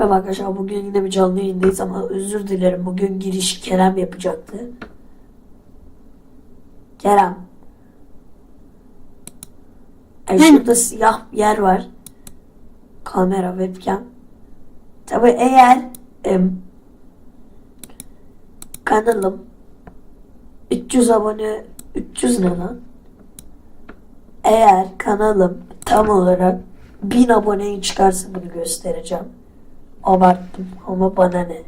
Merhaba arkadaşlar bugün yine bir canlı yayındayız ama özür dilerim bugün girişi Kerem yapacaktı. Kerem. E şurada siyah yer var. Kamera, webcam. Tabi eğer em, kanalım 300 abone 300 ne lan? Eğer kanalım tam olarak 1000 aboneyi çıkarsa bunu göstereceğim. Abarttım ama bana ne.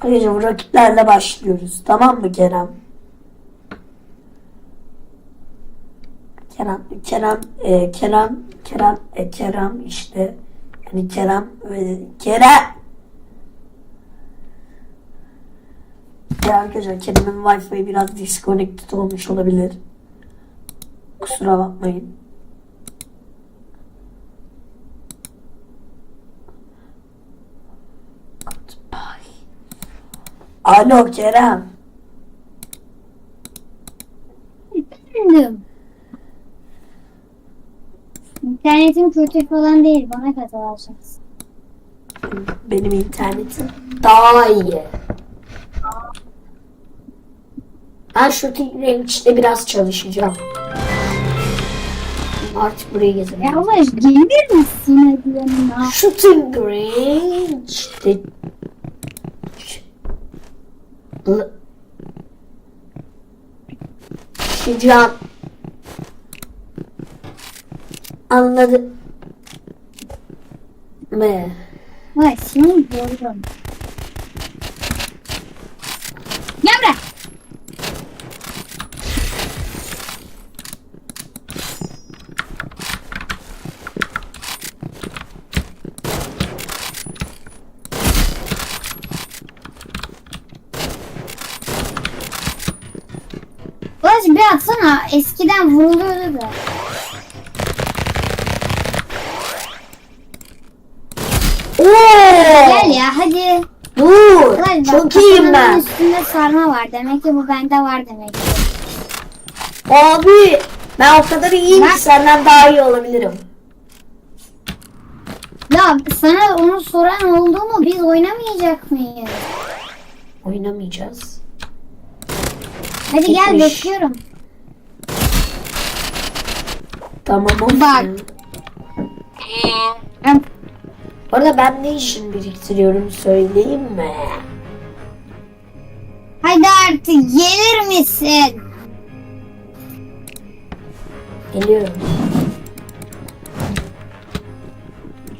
Arkadaşlar bu rakiplerle başlıyoruz. Tamam mı Kerem? Kerem, Kerem, e, Kerem, Kerem, e, Kerem işte. Yani Kerem ve Kerem. Ya arkadaşlar Kerem'in Wi-Fi biraz disconnected olmuş olabilir. Kusura bakmayın. Goodbye. Alo Kerem. Efendim. İnternetim kötü falan değil. Bana katılacaksın. Benim internetim daha iyi. Ben shooting range'de biraz çalışacağım. Artık buraya gezelim. Yavaş gelir misin hadi yanıma? Shooting Şican Anladı mı? Vay seni gördüm. Gel buraya. Ulaş bir atsana. Eskiden vuruluyordu da. Oo! Gel ya hadi. Dur! Bak, Çok iyiyim ben. üstünde sarma var. Demek ki bu bende var demek ki. Abi ben o kadar iyiyim Bak. ki senden daha iyi olabilirim. Ya sana onu soran oldu mu? Biz oynamayacak mıyız? Oynamayacağız. Hadi gel Gitmiş. bekliyorum. Tamam olsun. Bak. Bu arada ben ne işin biriktiriyorum söyleyeyim mi? Hadi artık gelir misin? Geliyorum.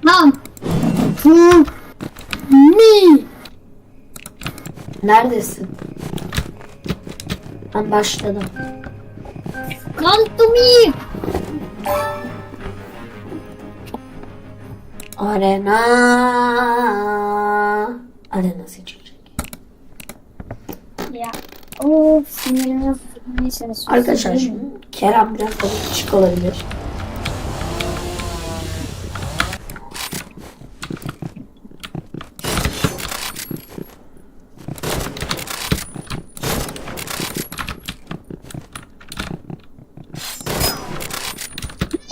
Tamam. Hı. Mi. Neredesin? Ben başladım. Come to me. Arena. Arena seçecek. Ya. Of sinirimi tutmaya çalışıyorum. Arkadaşlar şimdi? Kerem biraz küçük olabilir.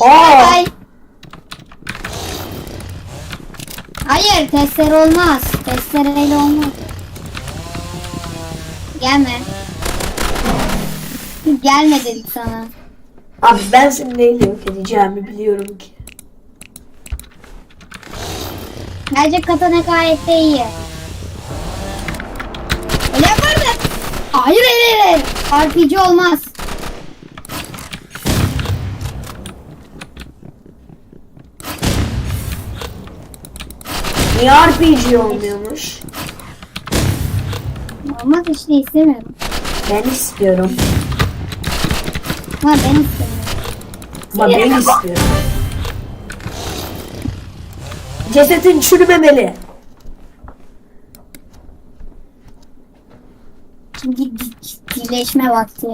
Aa! Ay. Hayır testere olmaz. Testereyle olmaz. Gelme. Gelme dedik sana. Abi ben seni neyle yok edeceğimi biliyorum ki. Bence katana gayet de iyi. Öyle yapar mı? Hayır hayır hayır. RPG olmaz. Niye RPG olmuyormuş? Olmaz işte istemiyorum. Ben istiyorum. Ha ben istemiyorum. Ama ben istiyorum. Cesetin çürümemeli. Şimdi ciddileşme vakti.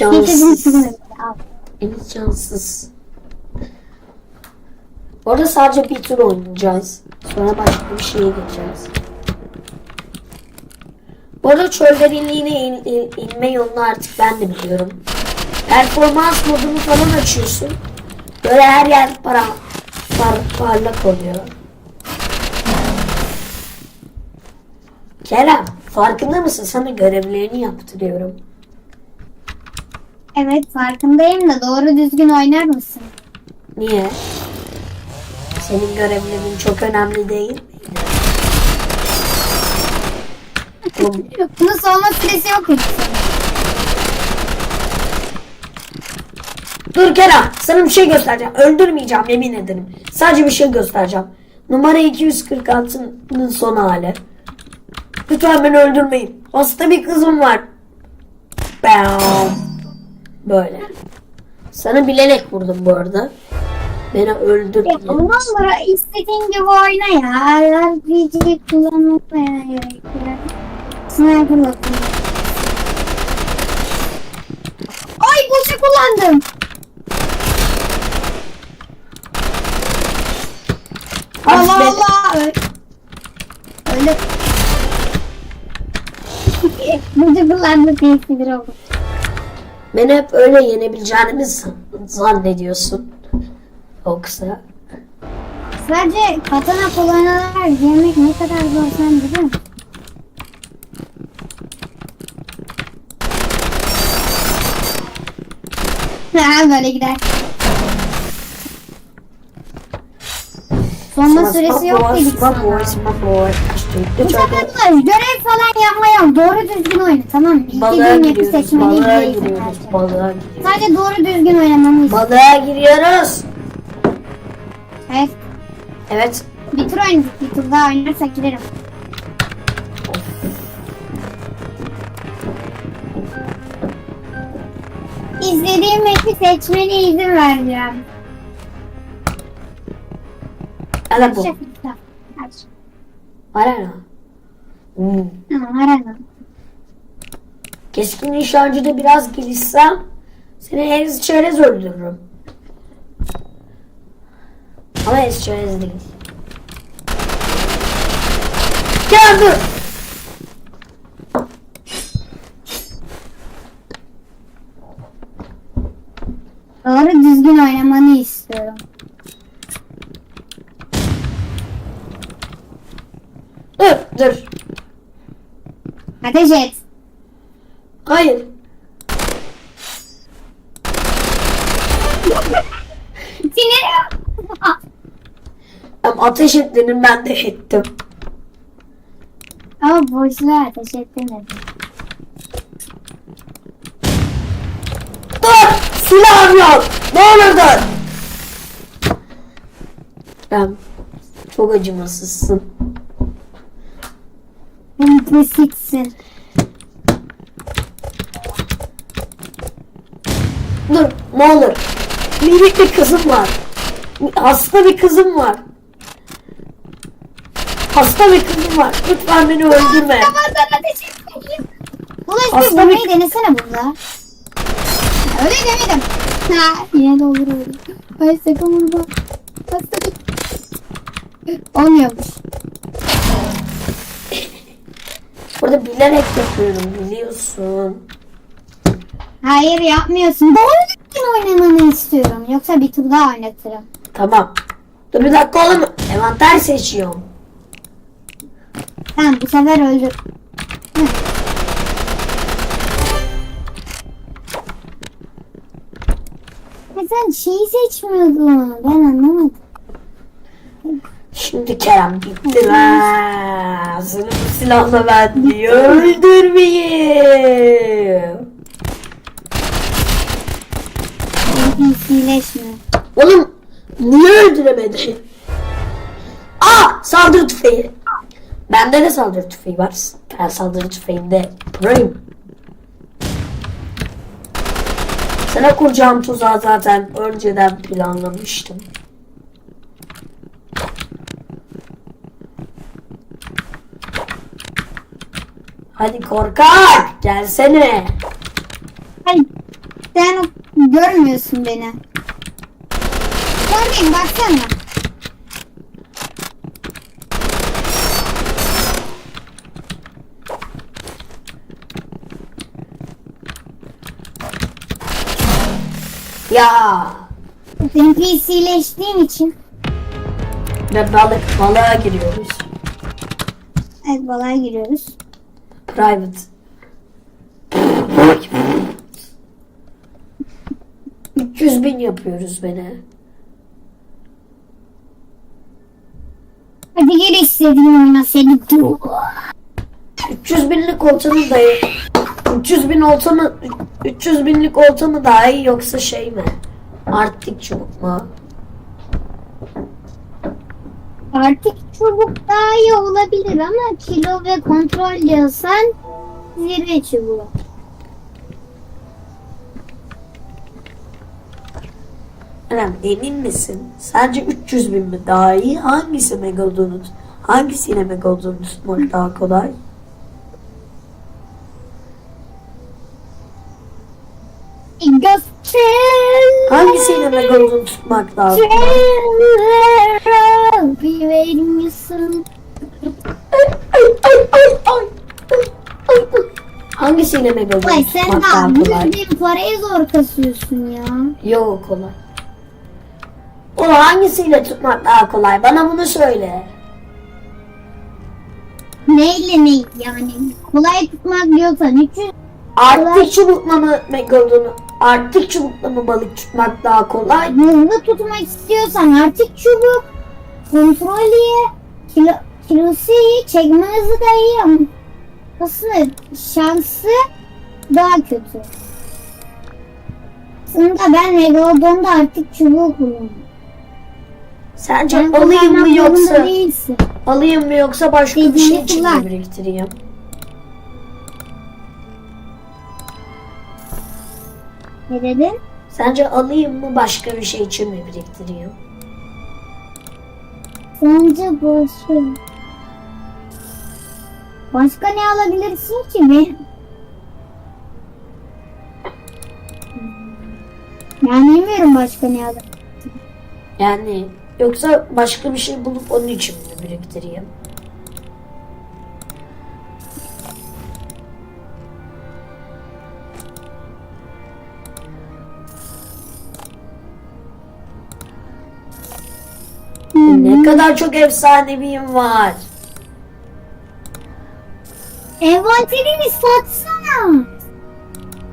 İmkansız. İmkansız. Orada sadece bir tur oynayacağız. Sonra başka bir şeye geçeceğiz. Bu Bu arada çöl derinliğine in, in- inme yolunu artık ben de biliyorum. Performans modunu falan açıyorsun. Böyle her yer para par, parlak oluyor. Kerem farkında mısın? Sana görevlerini yaptırıyorum. Evet farkındayım da doğru düzgün oynar mısın? Niye? Senin görevlerin çok önemli değil miydi? Oğlum, Bunun savunma süresi yok. Dur Kerem sana bir şey göstereceğim. Öldürmeyeceğim yemin ederim. Sadece bir şey göstereceğim. Numara 246'nın son hali. Lütfen beni öldürmeyin. Hasta bir kızım var. Bam. Böyle. Sana bilerek vurdum bu arada. Beni öldür Ya diye. ondan istediğin gibi oyna ya. RPG kullanmaya gerek yok. Sniper'la. Ay boşa kullandım. Allah. Allah. Öyle. Öyle. Boşa kullandım diye sinir oldum. Beni hep öyle yenebileceğini zannediyorsun? Yoksa Sadece katana kullanarak yemek ne kadar zor sen biliyor musun? Ha böyle gider. Sonma süresi yok Small sana. de görev falan yapma yok. Doğru düzgün oyna tamam mı? Balığa İstediğin yapı giriyoruz, balığa değil giriyoruz, balığa giriyoruz. Sadece doğru düzgün oynamamı istiyorum. Balığa giriyoruz. Evet. Evet. Bir tur oynadık. Bir tur daha oynarsak giderim. İstediğim map'i seçmene izin vereceğim. Hadi bu. Şefika. Hadi. Arena. Hmm. Tamam arana. Keskin nişancıda biraz gelişsem seni ez çerez öldürürüm. Ama ez çerez değil. Gel dur. Doğru düzgün oynamanı istiyorum. Dur. Ateş et. Hayır. Sinirim. Ama ateş et dedim ben de ettim. Ama boşuna ateş ettin dedim. Dur! Silahım yok! Ne olur dur! Ben çok acımasızsın. Basitsin. Dur ne olur. Minik bir kızım var. Hasta bir kızım var. Hasta bir kızım var. Lütfen beni öldürme. Ulaş bir vurmayı bir- denesene burada. Öyle demedim. Ha, yine de olur öyle. Ay sakın vurma. Hasta bir... Olmuyormuş. Burada bilerek yapıyorum biliyorsun. Hayır yapmıyorsun. Doğru düzgün oynamanı istiyorum. Yoksa bir tur daha oynatırım. Tamam. Dur bir dakika oğlum. Envanter seçiyorum. Tamam bu sefer öldür. Hı. Ya sen şeyi seçmiyordun. Şimdi Kerem lan. Seni bu silahla ben diye öldürmeyeyim. Oğlum niye öldüremedi? Aa saldırı tüfeği. Bende de saldırı tüfeği var. Ben saldırı tüfeğinde proyum. Sana kuracağım tuzağı zaten önceden planlamıştım. Hadi korkak gelsene. Hayır. Sen görmüyorsun beni. Görmeyeyim baksana. Ya. NPC'leştiğin için. Ve balık balığa giriyoruz. Evet balığa giriyoruz. Private. 300 bin yapıyoruz beni. Hadi gel istediğin oyna seni. 300 binlik olta mı dayı? 300 bin olta mı? 300 binlik olta mı daha iyi yoksa şey mi? Arttik çubuk mu? Artık çubuk daha iyi olabilir ama kilo ve kontrol diyorsan zirve çubuğu. Kerem emin misin? Sence 300 bin mi daha iyi? Hangisi Megalodon'un? Hangisiyle Megalodon'u tutmak daha kolay? Göster. Hangisiyle Megalodon'u tutmak daha kolay? Bir verir misin? Ay ay ay ay ay ay ay. Hangisiyle Vay Megalodon'u sen daha daha kolay? 100 bin parayı zor kasıyorsun ya. Yok kolay. O hangisiyle tutmak daha kolay? Bana bunu söyle. Neyle ne yani? Kolay tutmak diyorsan 300 Arttik çubukla mı Megalodon'u? Arttik çubukla mı balık tutmak daha kolay? hızlı tutmak istiyorsan artık çubuk. Kontrol iyi. Kilo, kilosu iyi. Çekme hızı da iyi ama aslında şansı daha kötü. Aslında ben Megalodon'da artık çubuğu kullanıyorum. Sence Sen alayım mı yoksa Değilsin. alayım mı yoksa başka bir şey için mi biriktireyim? Ne dedin? Sence alayım mı başka bir şey için mi biriktireyim? Sence başka... Başka ne alabilirsin ki ben? Yani bilmiyorum başka ne alabilirsin. Yani yoksa başka bir şey bulup onun için mi biriktireyim? Kadar çok efsaneviyim var. Envanterini satsana.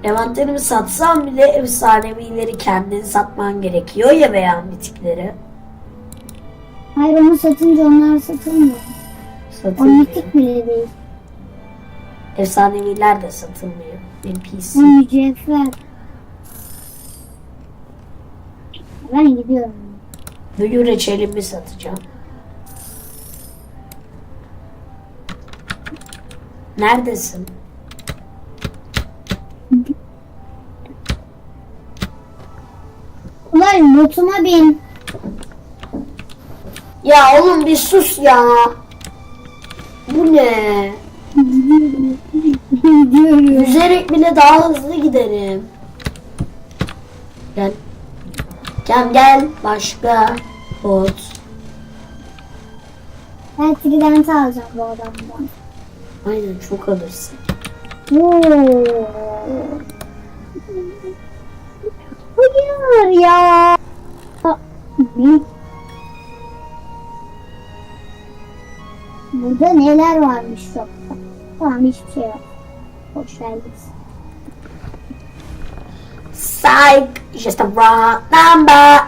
Envanterimi satsam bile efsanevileri kendin satman gerekiyor ya veya mitikleri. Hayır onu satınca onlar satılmıyor. O Satılmıyor. mitik bile değil. Efsaneviler de satılmıyor. NPC. O mücevher. Ben gidiyorum. Büyü reçelimi satacağım. Neredesin? Ulan botuma bin. Ya oğlum bir sus ya. Bu ne? Gidiyorum. Yüzerek bile daha hızlı giderim. Gel. Gel gel. Başka. Bot. Ben trident alacağım bu adamdan. Aynen çok alırsın. Oo. Hayır ya. Ne? Burada neler varmış yoksa? Tamam hiçbir şey yok. Ver gitsin. Psych. Just a wrong number.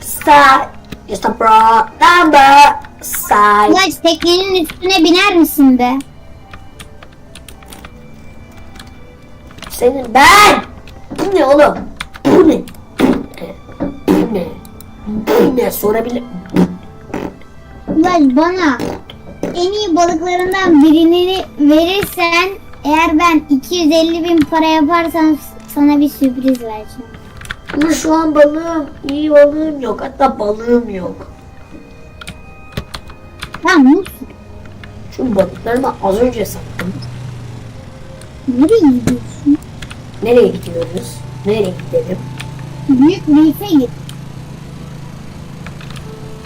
Psych. Just a wrong number. Psych. Ulaş teknenin üstüne biner misin be? Senin ben. Bu ne oğlum? Bu ne? Bu ne? Bu ne? Sorabilir. Ulaş bana en iyi balıklarından birini verirsen eğer ben 250 bin para yaparsam sana bir sürpriz vereceğim. Ama şu an balığım, iyi balığım yok. Hatta balığım yok. Tamam mutlu. Şu balıklarımı az önce sattım. Nereye gidiyorsun? Nereye gidiyoruz? Nereye gidelim? Büyük reef'e git.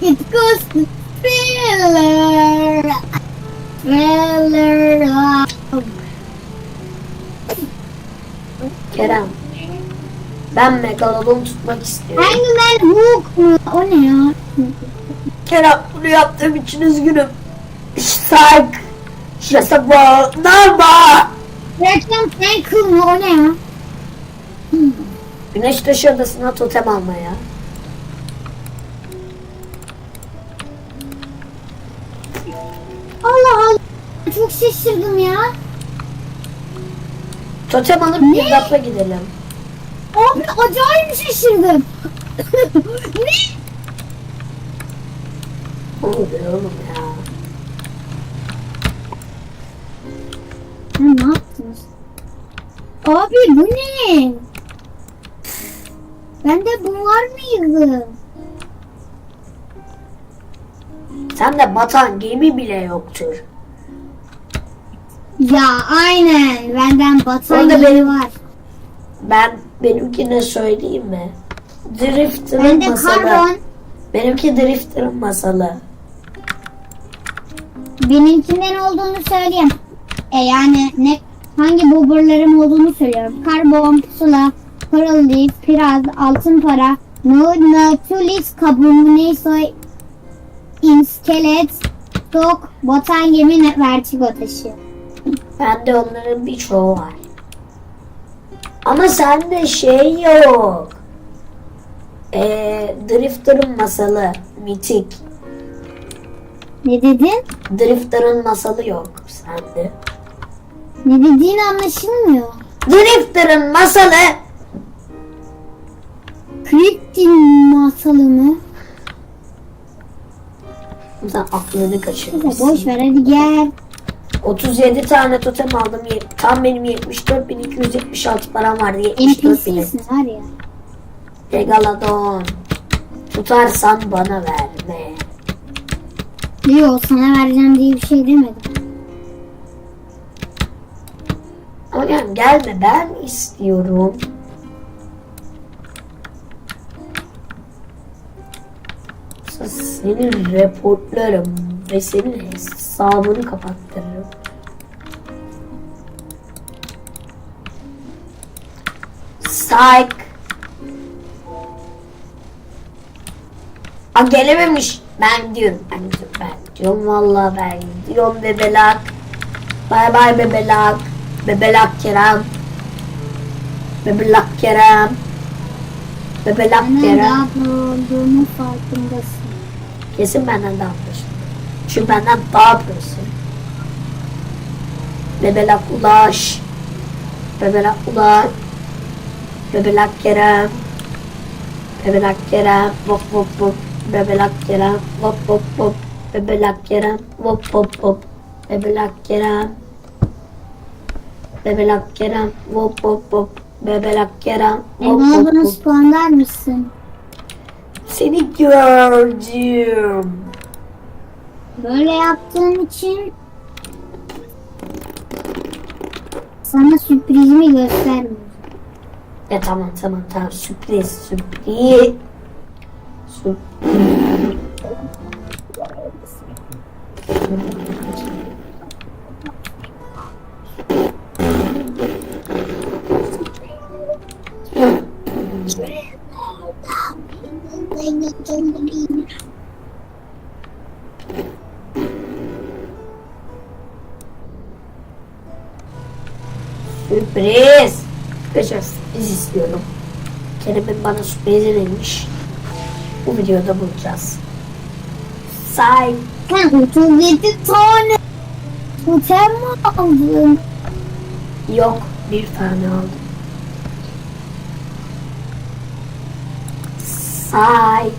It goes to thriller. Kerem. Ben Megalodon tutmak istiyorum. Hangman Hook mu? O ne ya? Kerem bunu yaptığım için üzgünüm. Sak. Şasaba. Nama. Reklam Tankle mu? O ne ya? Güneş taşı adasına totem almaya. Allah Allah. Çok şaşırdım ya. Totem alıp Ne? girdapla gidelim. Abi acayip şaşırdım. ne? Ne oluyor oğlum ya? Ne yaptınız? Abi bu ne? Bende bu var mıydı? Sen de batan gemi bile yoktur. Ya aynen. Benden batan Onda benim- var. Ben benimkine söyleyeyim mi? Drifter'ın Bende masalı. karbon. Benimki Drifter'ın masalı. Benimkinden olduğunu söyleyeyim. E yani ne hangi bobberlarım olduğunu söylüyorum. Karbon, pusula, paralli, piraz, altın para, nude, natulis, kabuğu, neyse, inskelet, stok, botan gemi, vertigo taşı. Bende onların birçoğu var. Ama sende şey yok. Ee, Drifter'ın masalı. Mitik. Ne dedin? Drifter'ın masalı yok sende. Ne dediğin anlaşılmıyor. Drifter'ın masalı. Kriptin masalı mı? Sen aklını kaçırmışsın. boş ver hadi gel. 37 tane totem aldım. Tam benim 74.276 param vardı. 74 bile. NPC'sin var ya. Megalodon. Tutarsan bana verme. Yok sana vereceğim diye bir şey demedim. Yani gelme ben istiyorum. Senin reportlarım senin hesabını kapattırırım. Psych. Aa gelememiş. Ben gidiyorum. Ben gidiyorum. Ben gidiyorum. Vallahi ben gidiyorum bebelak. Bay bay bebelak. Bebelak Kerem. Bebelak Kerem. Bebelak Benden Kerem. daha olduğunun farkındasın. Kesin benden daha. Çünkü benden daha profesyonel. Bebelak Ulaş. Bebelak Ulaş. Bebelak Kerem. Bebelak Kerem. Vop vop vop. Bebelak Kerem. Vop vop vop. Bebelak Kerem. Vop vop vop. Bebelak Kerem. Bebelak Kerem. Vop vop vop. Bebelak Kerem. Vop bana vop bunu vop. spamlar mısın? Seni gördüm. Böyle yaptığın için sana sürprizimi göstermiyorum. Ya tamam tamam tamam sürpriz sürpriz. Sürpriz. Sürprizi neymiş? Bu videoda bulacağız. Say. Sen 37 tane totem mi aldın? Yok bir tane aldım. Say.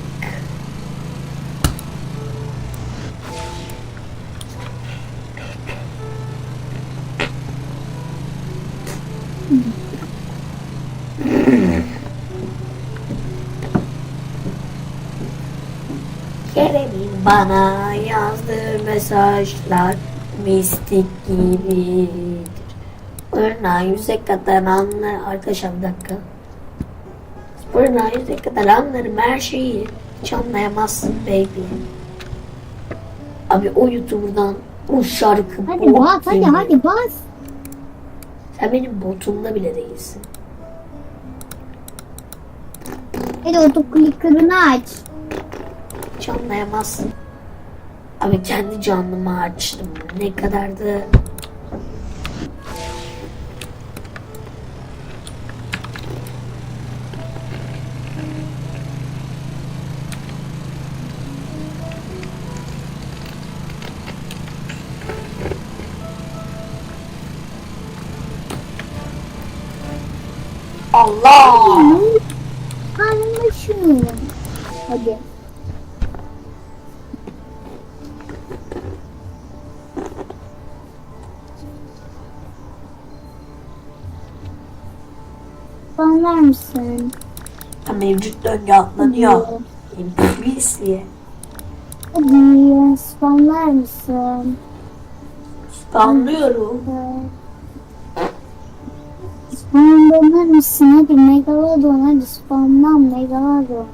Bana yazdığı mesajlar mistik gibidir. Fırına yüze kadar anlar... Arkadaşlar bir dakika. Fırına yüze kadar anlarım her şeyi. Hiç anlayamazsın baby. Abi o YouTuber'dan o şarkı Hadi bas hadi hadi bas. Sen benim botumda bile değilsin. Hadi otoclicker'ını aç. Hiç anlayamazsın. Abi kendi canlımı açtım. Ne kadar da Allah! Anlaşılmıyor. Hadi. Banlar mısın? Ha, Mevcut döngü atlanıyor. NPC'ye. Hadi spamlar mısın? Spamlıyorum. Spamlar mısın? Hadi Megalodon hadi spamlan Megalodon.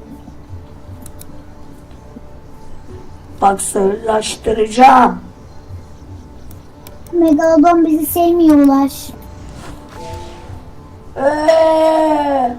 Bak sığırlaştıracağım. Megalodon bizi sevmiyorlar. ഏ.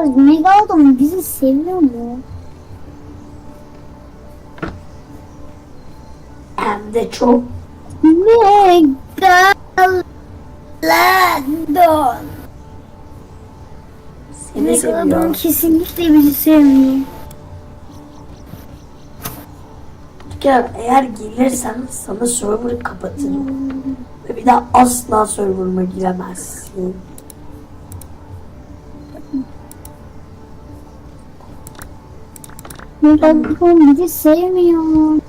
Ay, Megalodon bizi seviyor mu? Hem de çok. Megalodon. Seni Megalodon seviyor. kesinlikle bizi sevmiyor. Gel, eğer gelirsen sana server'ı kapatırım. Ve bir daha asla server'ıma giremezsin. Megalodon bizi sevmiyor.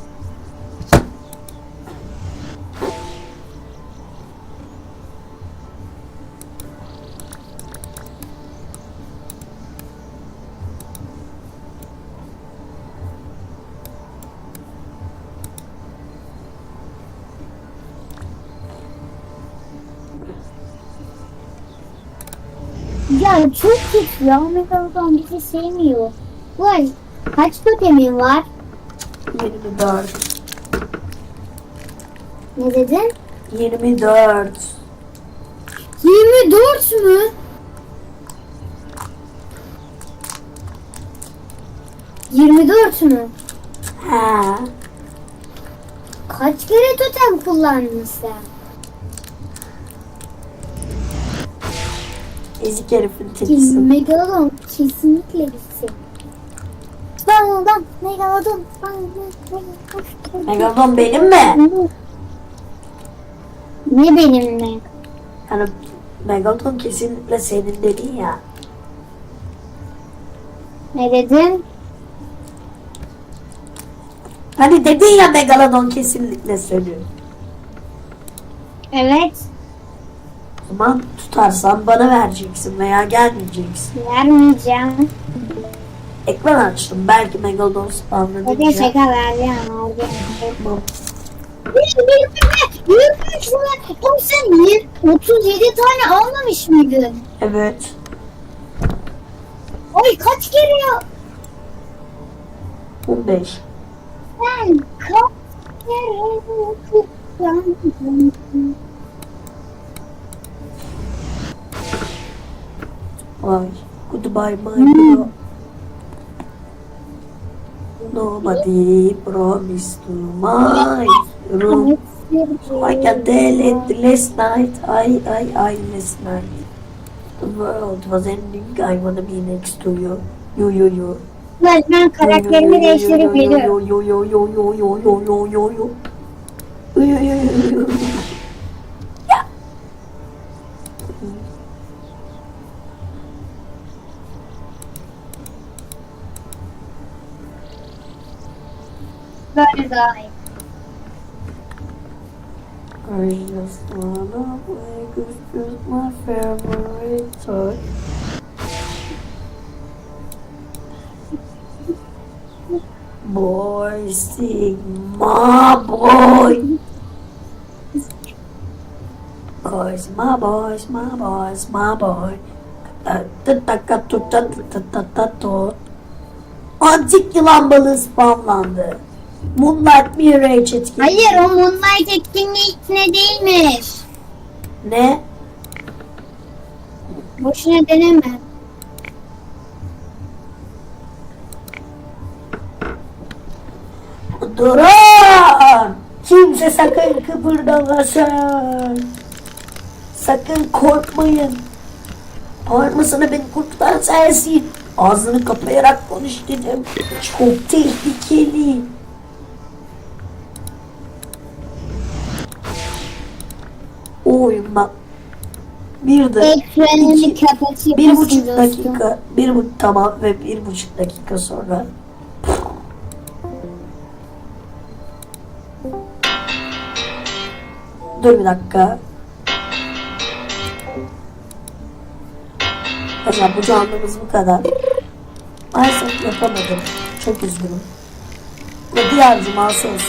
Ya çok kötü ya Megalodon bizi sevmiyor. Vay kaç totemin var? 24. Ne dedin? 24. 24 mü? Yirmi dört mü? Ha. Kaç kere totem kullandın sen? Ezik herifin tekisin. Megalodon kesinlikle bitsin. Megalodon, Megalodon, Megalodon. Benim mi? Ne benim mi? Yani Megalodon kesinlikle senin dedin ya. Ne dedin? Hani dedin ya Megalodon kesinlikle senin. Evet. O zaman tutarsan bana vereceksin veya gelmeyeceksin. Vermeyeceğim. Ekran açtım. Belki Megalodon Hadi spawnlanınca. şaka. Tamam. Yürümüş mü? Oğlum sen niye 37 tane almamış mıydın? Evet. Ay kaç kere ya? 15. Ben kaç kere kullandım? Ay. Goodbye my bro. Nobody promised to my room. I can tell it last night. I, I, I last night. The world was ending. I wanna be next to you. You, you, you. Ben, ben karakterimi değiştirip geliyorum. Yo, yo, yo, yo, yo, yo, yo, yo, yo. Yo, yo, yo, yo, yo. I just wanna play cause it's my favorite toy. Boy, Sigma boy. Boys, my boys, my boys, my boy. Antik yılan balığı spamlandı. Moonlight Mirage etkinliği. Hayır o Moonlight etkinliği içine değilmiş. Ne? Boşuna deneme. Durun! Kimse sakın kıpırdamasın. Sakın korkmayın. Parmasını beni kurtaran sensin. Ağzını kapayarak konuş dedim. Çok tehlikeli. Oyundan bir de iki- bir buçuk dostum. dakika bir bu tamam ve bir buçuk dakika sonra dur bir dakika. Hocam bu canlımız bu kadar. Maalesef yapamadım. Çok üzgünüm. Ve diğer cuma söz